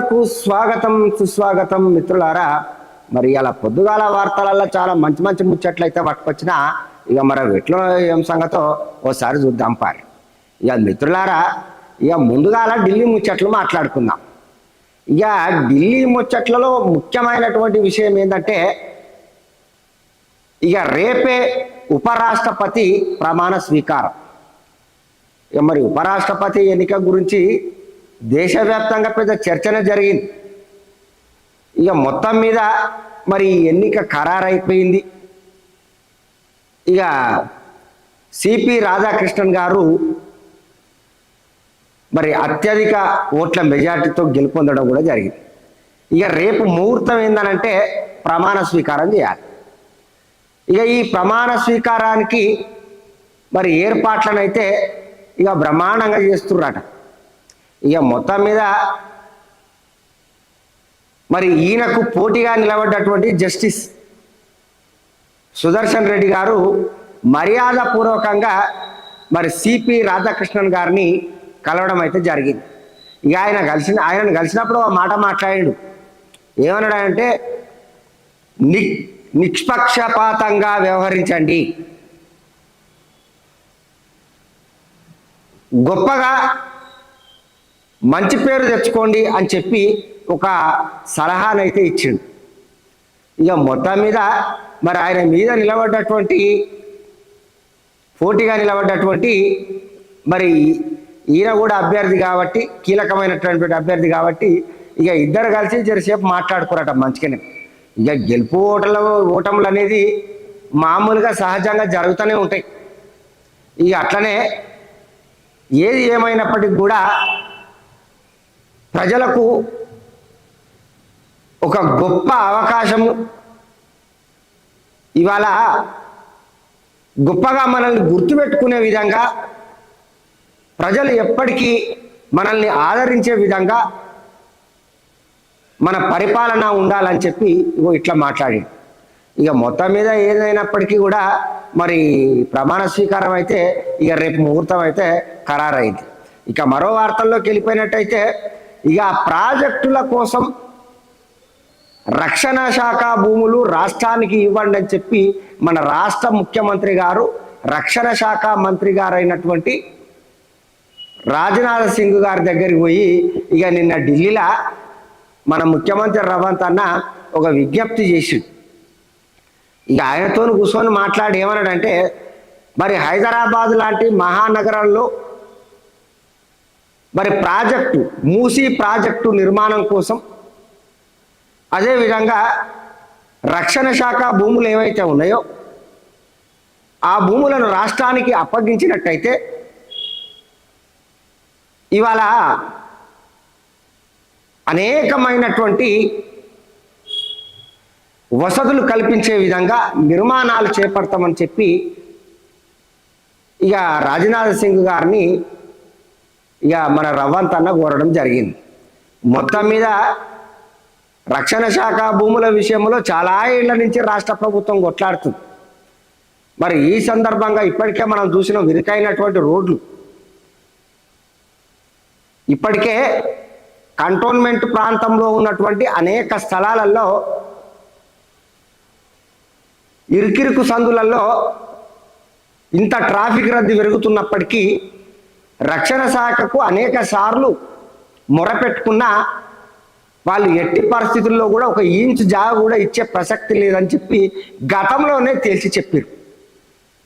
ఛానల్కు స్వాగతం సుస్వాగతం మిత్రులారా. మరి ఇలా పొద్దుగాల వార్తలలో చాలా మంచి మంచి ముచ్చట్లు అయితే పట్టుకొచ్చినా ఇక మరి వీటిలో ఏం సంగతో ఓసారి చూద్దాం పారి. ఇక మిత్రులారా ఇక ముందుగాల ఢిల్లీ ముచ్చట్లు మాట్లాడుకుందాం. ఇక ఢిల్లీ ముచ్చట్లలో ముఖ్యమైనటువంటి విషయం ఏంటంటే ఇక రేపే ఉపరాష్ట్రపతి ప్రమాణ స్వీకారం. ఇక మరి ఉపరాష్ట్రపతి ఎన్నిక గురించి దేశవ్యాప్తంగా పెద్ద చర్చన జరిగింది. ఇక మొత్తం మీద మరి ఎన్నిక ఖరారైపోయింది. ఇక సిపి రాధాకృష్ణన్ గారు మరి అత్యధిక ఓట్ల మెజార్టీతో గెలుపొందడం కూడా జరిగింది. ఇక రేపు ముహూర్తం ఏందనంటే ప్రమాణ స్వీకారం చేయాలి. ఇక ఈ ప్రమాణ స్వీకారానికి మరి ఏర్పాట్లనైతే ఇక బ్రహ్మాండంగా చేస్తున్నారట ఇక మొత్తం మీద మరి ఈయనకు పోటీగా నిలబడ్డటువంటి జస్టిస్ సుదర్శన్ రెడ్డి గారు మర్యాదపూర్వకంగా మరి సిపి రాధాకృష్ణన్ గారిని కలవడం అయితే జరిగింది. ఇక ఆయన కలిసిన ఆయనను కలిసినప్పుడు ఒక మాట మాట్లాడాడు. ఏమన్నాడంటే ని నిష్పక్షపాతంగా వ్యవహరించండి. గొప్పగా మంచి పేరు తెచ్చుకోండి అని చెప్పి ఒక సలహానైతే ఇచ్చిండు. ఇక మొత్తం మీద మరి ఆయన మీద నిలబడ్డటువంటి పోటీగా నిలబడ్డటువంటి మరి ఈయన కూడా అభ్యర్థి కాబట్టి కీలకమైనటువంటి అభ్యర్థి కాబట్టి ఇక ఇద్దరు కలిసి జరసేపు మాట్లాడుకోరట మంచిగానే. ఇక గెలుపు ఓటల ఓటములు అనేది మామూలుగా సహజంగా జరుగుతూనే ఉంటాయి. ఇక అట్లనే ఏది ఏమైనప్పటికీ కూడా ప్రజలకు ఒక గొప్ప అవకాశము. ఇవాళ గొప్పగా మనల్ని గుర్తుపెట్టుకునే విధంగా ప్రజలు ఎప్పటికీ మనల్ని ఆదరించే విధంగా మన పరిపాలన ఉండాలని చెప్పి ఇగో ఇట్లా మాట్లాడి ఇక మొత్తం మీద ఏదైనప్పటికీ కూడా మరి ప్రమాణ స్వీకారం అయితే ఇక రేపు ముహూర్తం అయితే ఖరారైంది. ఇక మరో వార్తల్లోకి వెళ్ళిపోయినట్టయితే ఇక ఆ ప్రాజెక్టుల కోసం రక్షణ శాఖ భూములు రాష్ట్రానికి ఇవ్వండి అని చెప్పి మన రాష్ట్ర ముఖ్యమంత్రి గారు రక్షణ శాఖ మంత్రి గారైనటువంటి రాజనాథ్ సింగ్ గారి దగ్గరికి పోయి ఇక నిన్న ఢిల్లీలో మన ముఖ్యమంత్రి రవంత్ అన్న ఒక విజ్ఞప్తి చేసిండు. ఇక ఆయనతో కూర్చొని మాట్లాడి ఏమన్నాడంటే మరి హైదరాబాద్ లాంటి మహానగరంలో మరి ప్రాజెక్టు మూసీ ప్రాజెక్టు నిర్మాణం కోసం అదేవిధంగా రక్షణ శాఖ భూములు ఏవైతే ఉన్నాయో ఆ భూములను రాష్ట్రానికి అప్పగించినట్టయితే ఇవాళ అనేకమైనటువంటి వసతులు కల్పించే విధంగా నిర్మాణాలు చేపడతామని చెప్పి ఇక రాజనాథ్ సింగ్ గారిని ఇక మన రవ్వంత్ అన్న కోరడం జరిగింది. మొత్తం మీద రక్షణ శాఖ భూముల విషయంలో చాలా ఏళ్ళ నుంచి రాష్ట్ర ప్రభుత్వం కొట్లాడుతుంది. మరి ఈ సందర్భంగా ఇప్పటికే మనం చూసిన విరికైనటువంటి రోడ్లు. ఇప్పటికే కంటోన్మెంట్ ప్రాంతంలో ఉన్నటువంటి అనేక స్థలాలలో ఇరుకిరుకు సందులలో ఇంత ట్రాఫిక్ రద్దీ పెరుగుతున్నప్పటికీ రక్షణ శాఖకు అనేక సార్లు మొరపెట్టుకున్న వాళ్ళు ఎట్టి పరిస్థితుల్లో కూడా ఒక ఇంచ్ జాగ కూడా ఇచ్చే ప్రసక్తి లేదని చెప్పి గతంలోనే తేల్చి చెప్పారు.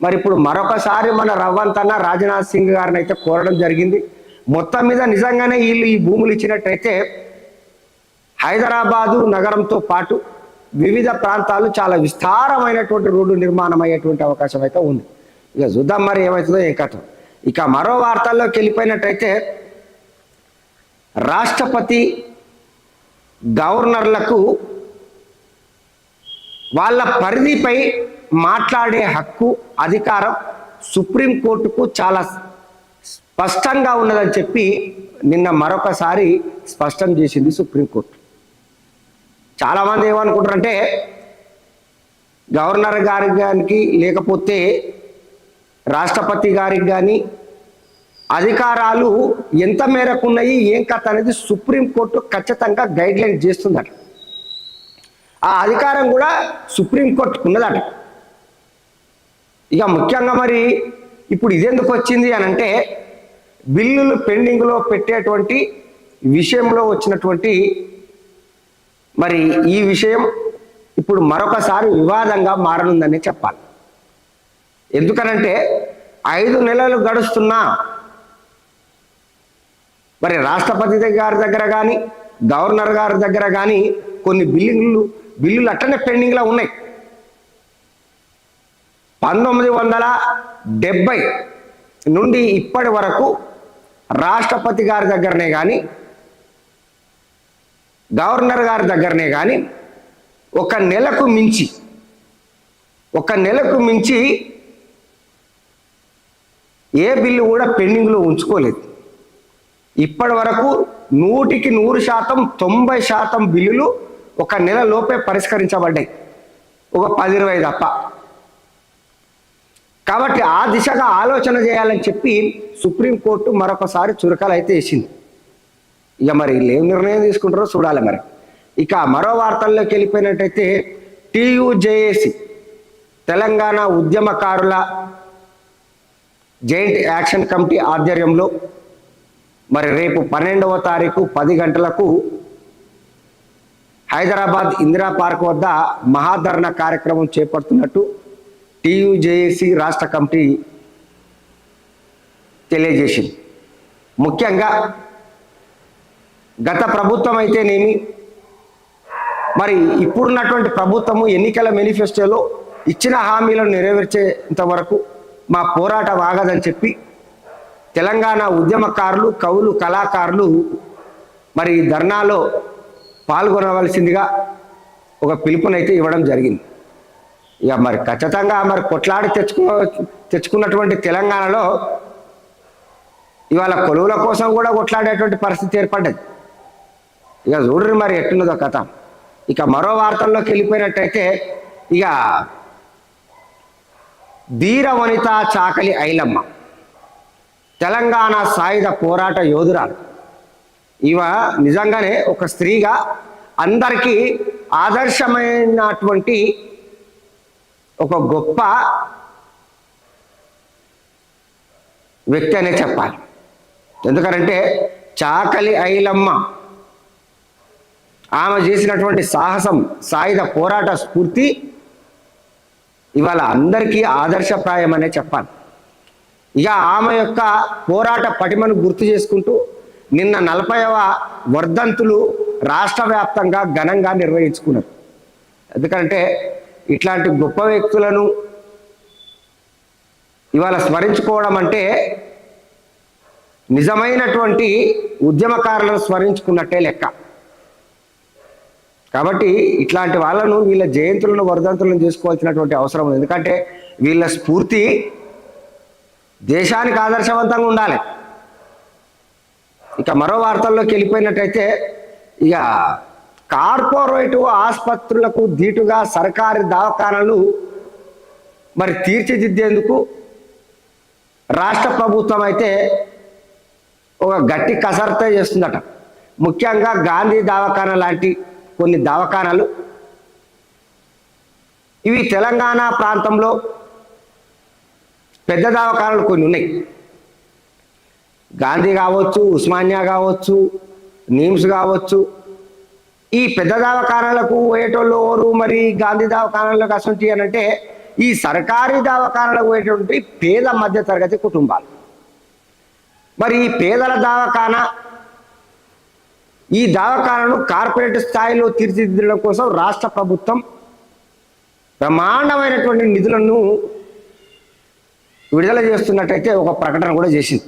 మరి ఇప్పుడు మరొకసారి మన రవ్వంతన్న రాజ్నాథ్ సింగ్ గారిని అయితే కోరడం జరిగింది. మొత్తం మీద నిజంగానే వీళ్ళు ఈ భూములు ఇచ్చినట్టయితే హైదరాబాదు నగరంతో పాటు వివిధ ప్రాంతాలు చాలా విస్తారమైనటువంటి రోడ్డు నిర్మాణం అయ్యేటువంటి అవకాశం అయితే ఉంది. ఇక చూద్దాం మరి ఏమవుతుందో ఏం కథ. ఇక మరో వార్తల్లోకి వెళ్ళిపోయినట్టయితే రాష్ట్రపతి గవర్నర్లకు వాళ్ళ పరిధిపై మాట్లాడే హక్కు అధికారం సుప్రీంకోర్టుకు చాలా స్పష్టంగా ఉన్నదని చెప్పి నిన్న మరొకసారి స్పష్టం చేసింది సుప్రీంకోర్టు. చాలామంది ఏమనుకుంటారంటే గవర్నర్ గారికి గారికి లేకపోతే రాష్ట్రపతి గారికి కానీ అధికారాలు ఎంత మేరకు ఉన్నాయి ఏం కథ అనేది సుప్రీంకోర్టు ఖచ్చితంగా గైడ్ లైన్ చేస్తుందట. ఆ అధికారం కూడా సుప్రీంకోర్టుకు ఉన్నదట. ఇక ముఖ్యంగా మరి ఇప్పుడు ఇదెందుకు వచ్చింది అని అంటే బిల్లులు పెండింగ్లో పెట్టేటువంటి విషయంలో వచ్చినటువంటి మరి ఈ విషయం ఇప్పుడు మరొకసారి వివాదంగా మారనుందని చెప్పాలి. ఎందుకనంటే ఐదు నెలలు గడుస్తున్నా. మరి రాష్ట్రపతి గారి దగ్గర కానీ గవర్నర్ గారి దగ్గర కానీ కొన్ని బిల్లులు బిల్లులు అట్టనే పెండింగ్లో ఉన్నాయి. పంతొమ్మిది వందల డెబ్బై నుండి ఇప్పటి వరకు రాష్ట్రపతి గారి దగ్గరనే కానీ గవర్నర్ గారి దగ్గరనే కానీ ఒక నెలకు మించి ఒక నెలకు మించి ఏ బిల్లు కూడా పెండింగ్లో ఉంచుకోలేదు. ఇప్పటి వరకు నూటికి నూరు శాతం తొంభై శాతం బిల్లులు ఒక నెల లోపే పరిష్కరించబడ్డాయి. ఒక పది ఇరవై తప్ప. కాబట్టి ఆ దిశగా ఆలోచన చేయాలని చెప్పి సుప్రీంకోర్టు మరొకసారి చురకలు అయితే వేసింది. ఇక మరి ఏం నిర్ణయం తీసుకుంటారో చూడాలి మరి. ఇక మరో వార్తల్లోకి వెళ్ళిపోయినట్టయితే టీయూజేఏసి తెలంగాణ ఉద్యమకారుల జైంట్ యాక్షన్ కమిటీ ఆధ్వర్యంలో మరి రేపు పన్నెండవ తారీఖు పది గంటలకు హైదరాబాద్ ఇందిరా పార్క్ వద్ద మహాధరణ కార్యక్రమం చేపడుతున్నట్టు టీయూజేఏసి రాష్ట్ర కమిటీ తెలియజేసింది. ముఖ్యంగా గత ప్రభుత్వం అయితేనేమి మరి ఇప్పుడున్నటువంటి ప్రభుత్వము ఎన్నికల మేనిఫెస్టోలో ఇచ్చిన హామీలను నెరవేర్చేంత వరకు మా పోరాటం ఆగదని చెప్పి తెలంగాణ ఉద్యమకారులు కవులు కళాకారులు మరి ఈ ధర్నాలో పాల్గొనవలసిందిగా ఒక పిలుపునైతే ఇవ్వడం జరిగింది. ఇక మరి ఖచ్చితంగా మరి కొట్లాడి తెచ్చుకో తెచ్చుకున్నటువంటి తెలంగాణలో ఇవాళ కొలువుల కోసం కూడా కొట్లాడేటువంటి పరిస్థితి ఏర్పడ్డది. ఇక చూడరు మరి ఎట్టున్నదో కథ. ఇక మరో వార్తల్లోకి వెళ్ళిపోయినట్టయితే ఇక ధీర వనిత చాకలి ఐలమ్మ. తెలంగాణ సాయుధ పోరాట యోధురాలు. ఇవ నిజంగానే ఒక స్త్రీగా అందరికీ ఆదర్శమైనటువంటి ఒక గొప్ప వ్యక్తి అనే చెప్పాలి. ఎందుకంటే చాకలి ఐలమ్మ ఆమె చేసినటువంటి సాహసం సాయుధ పోరాట స్ఫూర్తి ఇవాళ అందరికీ ఆదర్శప్రాయం అనే చెప్పాలి. ఇక ఆమె యొక్క పోరాట పటిమను గుర్తు చేసుకుంటూ నిన్న నలభైవ వర్ధంతులు రాష్ట్ర వ్యాప్తంగా ఘనంగా నిర్వహించుకున్నారు. ఎందుకంటే ఇట్లాంటి గొప్ప వ్యక్తులను ఇవాళ స్మరించుకోవడం అంటే నిజమైనటువంటి ఉద్యమకారులను స్మరించుకున్నట్టే లెక్క. కాబట్టి ఇట్లాంటి వాళ్ళను వీళ్ళ జయంతులను వర్ధంతులను చేసుకోవాల్సినటువంటి అవసరం ఉంది. ఎందుకంటే వీళ్ళ స్ఫూర్తి దేశానికి ఆదర్శవంతంగా ఉండాలి. ఇక మరో వార్తల్లోకి వెళ్ళిపోయినట్టయితే ఇక కార్పొరేట్ ఆసుపత్రులకు ధీటుగా సర్కారీ దవాఖానాలు మరి తీర్చిదిద్దేందుకు రాష్ట్ర ప్రభుత్వం అయితే ఒక గట్టి కసరత్తే చేస్తుందట. ముఖ్యంగా గాంధీ దవాఖానా లాంటి కొన్ని దవాఖానాలు. ఇవి తెలంగాణ ప్రాంతంలో పెద్ద దవాఖానాలు కొన్ని ఉన్నాయి. గాంధీ కావచ్చు ఉస్మానియా కావచ్చు నీమ్స్ కావచ్చు. ఈ పెద్ద దవాఖానాలకు పోయేటోళ్ళు ఎవరు మరి? గాంధీ దవాఖానాలకు అసంటి అని అంటే ఈ సర్కారీ దవాఖానాలకు పోయేటువంటి పేద మధ్య తరగతి కుటుంబాలు. మరి ఈ పేదల దవాఖానా ఈ దవాఖానాను కార్పొరేట్ స్థాయిలో తీర్చిదిద్దడం కోసం రాష్ట్ర ప్రభుత్వం బ్రహ్మాండమైనటువంటి నిధులను విడుదల చేస్తున్నట్టయితే ఒక ప్రకటన కూడా చేసింది.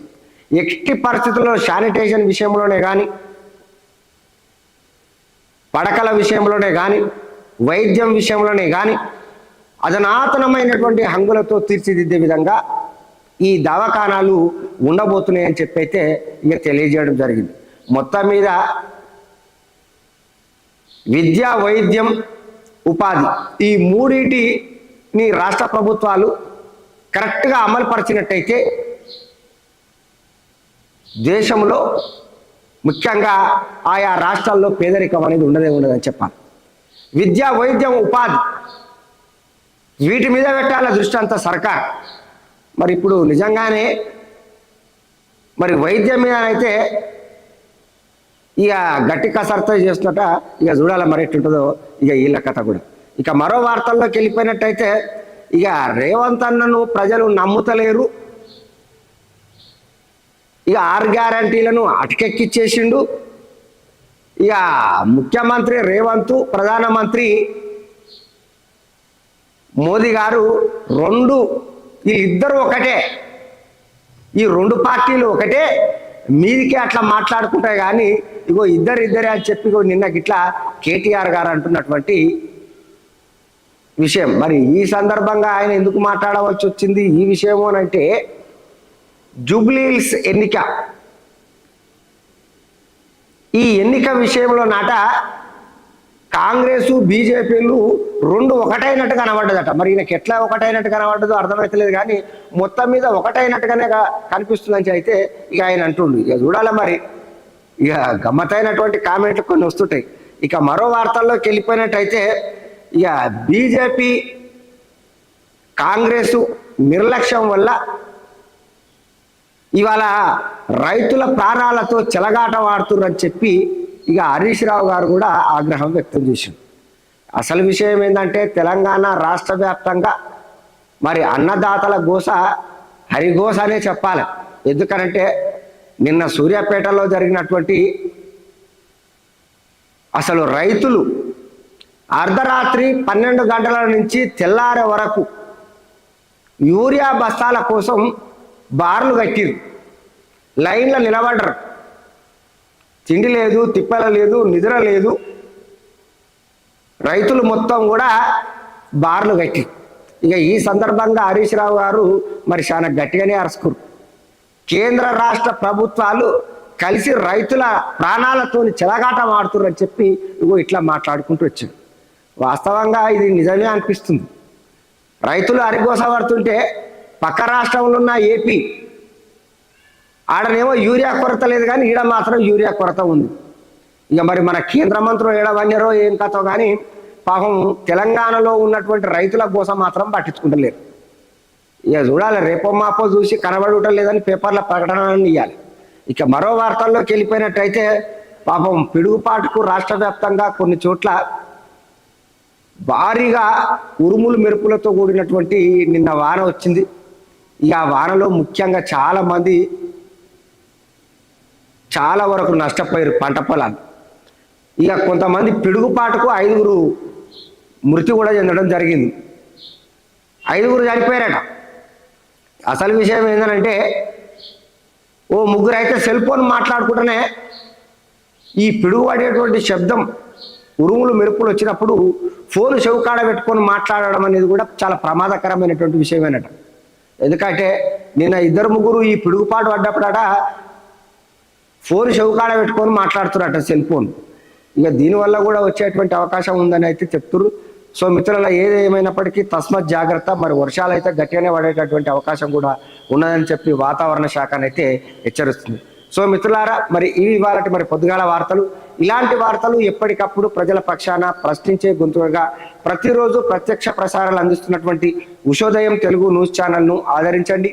ఎట్టి పరిస్థితుల్లో శానిటేషన్ విషయంలోనే కానీ పడకల విషయంలోనే కానీ వైద్యం విషయంలోనే కానీ అధునాతనమైనటువంటి హంగులతో తీర్చిదిద్దే విధంగా ఈ దవాఖానాలు ఉండబోతున్నాయని చెప్పైతే అయితే ఇక తెలియజేయడం జరిగింది. మొత్తం మీద విద్య వైద్యం ఉపాధి. ఈ మూడింటిని రాష్ట్ర ప్రభుత్వాలు కరెక్ట్గా అమలు పరిచినట్టయితే దేశంలో ముఖ్యంగా ఆయా రాష్ట్రాల్లో పేదరికం అనేది ఉండదే ఉండదని చెప్పాలి. విద్య వైద్యం ఉపాధి. వీటి మీద పెట్టాల దృష్టి అంతా సర్కార్. మరి ఇప్పుడు నిజంగానే మరి వైద్యం మీద అయితే ఇక గట్టి కసరత్తు చేస్తున్నట ఇక చూడాలి మరి ఎట్టుంటుందో ఇక వీళ్ళ కథ కూడా. ఇక మరో వార్తల్లోకి వెళ్ళిపోయినట్టయితే ఇక రేవంత్ అన్నను ప్రజలు నమ్ముతలేరు. ఇక ఆరు గ్యారంటీలను అటకెక్కిచ్చేసిండు. ఇక ముఖ్యమంత్రి రేవంత్ ప్రధానమంత్రి మోదీ గారు రెండు వీళ్ళిద్దరూ ఒకటే. ఈ రెండు పార్టీలు ఒకటే. మీదికే అట్లా మాట్లాడుకుంటే కానీ ఇగో ఇద్దరు ఇద్దరే అని చెప్పి నిన్న గిట్లా కేటీఆర్ గారు అంటున్నటువంటి విషయం. మరి ఈ సందర్భంగా ఆయన ఎందుకు మాట్లాడవలసి వచ్చింది? ఈ విషయము అని అంటే జూబ్లీహిల్స్ ఎన్నిక. ఈ ఎన్నిక విషయంలో నాట కాంగ్రెస్ బీజేపీలు రెండు ఒకటైనట్టు కనబడ్డదట. మరి ఈయనకి ఎట్లా ఒకటైనట్టు కనబడ్డదో అర్థమవుతలేదు కానీ మొత్తం మీద ఒకటైనట్టుగానే కనిపిస్తుందని అయితే ఇక ఆయన అంటుండు. ఇక చూడాలి మరి. ఇక గమ్మతైనటువంటి కామెంట్లు కొన్ని వస్తుంటాయి. ఇక మరో వార్తల్లోకి వెళ్ళిపోయినట్టయితే ఇక బీజేపీ కాంగ్రెస్ నిర్లక్ష్యం వల్ల ఇవాళ రైతుల ప్రాణాలతో చెలగాట వాడుతున్నారని చెప్పి ఇక హరీష్ రావు గారు కూడా ఆగ్రహం వ్యక్తం చేశారు అసలు విషయం ఏంటంటే తెలంగాణ రాష్ట్ర వ్యాప్తంగా మరి అన్నదాతల గోస హరిగోస అనే చెప్పాలి. ఎందుకనంటే నిన్న సూర్యాపేటలో జరిగినటువంటి అసలు రైతులు అర్ధరాత్రి పన్నెండు గంటల నుంచి తెల్లారే వరకు యూరియా బస్తాల కోసం బార్లు కట్టిరు లైన్లో నిలబడరు తిండి లేదు తిప్పల లేదు నిద్ర లేదు. రైతులు మొత్తం కూడా బార్లు కట్టి. ఇక ఈ సందర్భంగా హరీష్ రావు గారు మరి చాలా గట్టిగానే అరుచుకురు కేంద్ర రాష్ట్ర ప్రభుత్వాలు కలిసి రైతుల ప్రాణాలతో చెలగాట ఆడుతున్నారు అని చెప్పి ఇగో ఇట్లా మాట్లాడుకుంటూ వచ్చారు. వాస్తవంగా ఇది నిజమే అనిపిస్తుంది. రైతులు అరిగోస పడుతుంటే పక్క రాష్ట్రంలో ఉన్న ఏపీ ఆడనేమో యూరియా కొరత లేదు కానీ ఈడ మాత్రం యూరియా కొరత ఉంది. ఇక మరి మన కేంద్ర మంత్రులు ఏడవన్నారో ఏం కథో కానీ పాపం తెలంగాణలో ఉన్నటువంటి రైతుల కోసం మాత్రం పట్టించుకుంటలేరు. ఇక చూడాలి రేపో మాపో చూసి కనబడటం లేదని పేపర్ల ప్రకటనలను ఇవ్వాలి ఇక మరో వార్తల్లోకి వెళ్ళిపోయినట్టయితే పాపం పిడుగుపాటుకు రాష్ట్ర వ్యాప్తంగా కొన్ని చోట్ల భారీగా ఉరుములు మెరుపులతో కూడినటువంటి నిన్న వాన వచ్చింది. ఇక ఆ వానలో ముఖ్యంగా చాలా మంది చాలా వరకు నష్టపోయారు పంట పొలాలు. ఇక కొంతమంది పిడుగుపాటుకు ఐదుగురు మృతి కూడా చెందడం జరిగింది. ఐదుగురు చనిపోయారట. అసలు విషయం ఏంటంటే ఓ ముగ్గురు అయితే సెల్ ఫోన్ మాట్లాడుకుంటూనే ఈ పిడుగుపడేటువంటి శబ్దం ఉరుములు మెరుపులు వచ్చినప్పుడు ఫోన్ చెవుకాడ పెట్టుకొని మాట్లాడడం అనేది కూడా చాలా ప్రమాదకరమైనటువంటి విషయమేనట. ఎందుకంటే నిన్న ఇద్దరు ముగ్గురు ఈ పిడుగుపాటు పడ్డప్పుడట ఫోన్ చౌకాడ పెట్టుకొని మాట్లాడుతున్నారట సెల్ ఫోన్. ఇక దీనివల్ల కూడా వచ్చేటువంటి అవకాశం ఉందని అయితే చెప్తున్నారు సో మిత్రుల ఏది ఏమైనప్పటికీ తస్మత్ జాగ్రత్త మరి వర్షాలు అయితే గట్టిగానే పడేటటువంటి అవకాశం కూడా ఉన్నదని చెప్పి వాతావరణ శాఖనైతే హెచ్చరిస్తుంది. సో మిత్రులారా మరి ఇవి ఇవాళ మరి పొద్దుగాల వార్తలు. ఇలాంటి వార్తలు ఎప్పటికప్పుడు ప్రజల పక్షాన ప్రశ్నించే గొంతుగా ప్రతిరోజు ప్రత్యక్ష ప్రసారాలు అందిస్తున్నటువంటి ఉషోదయం తెలుగు న్యూస్ ఛానల్ను ఆదరించండి.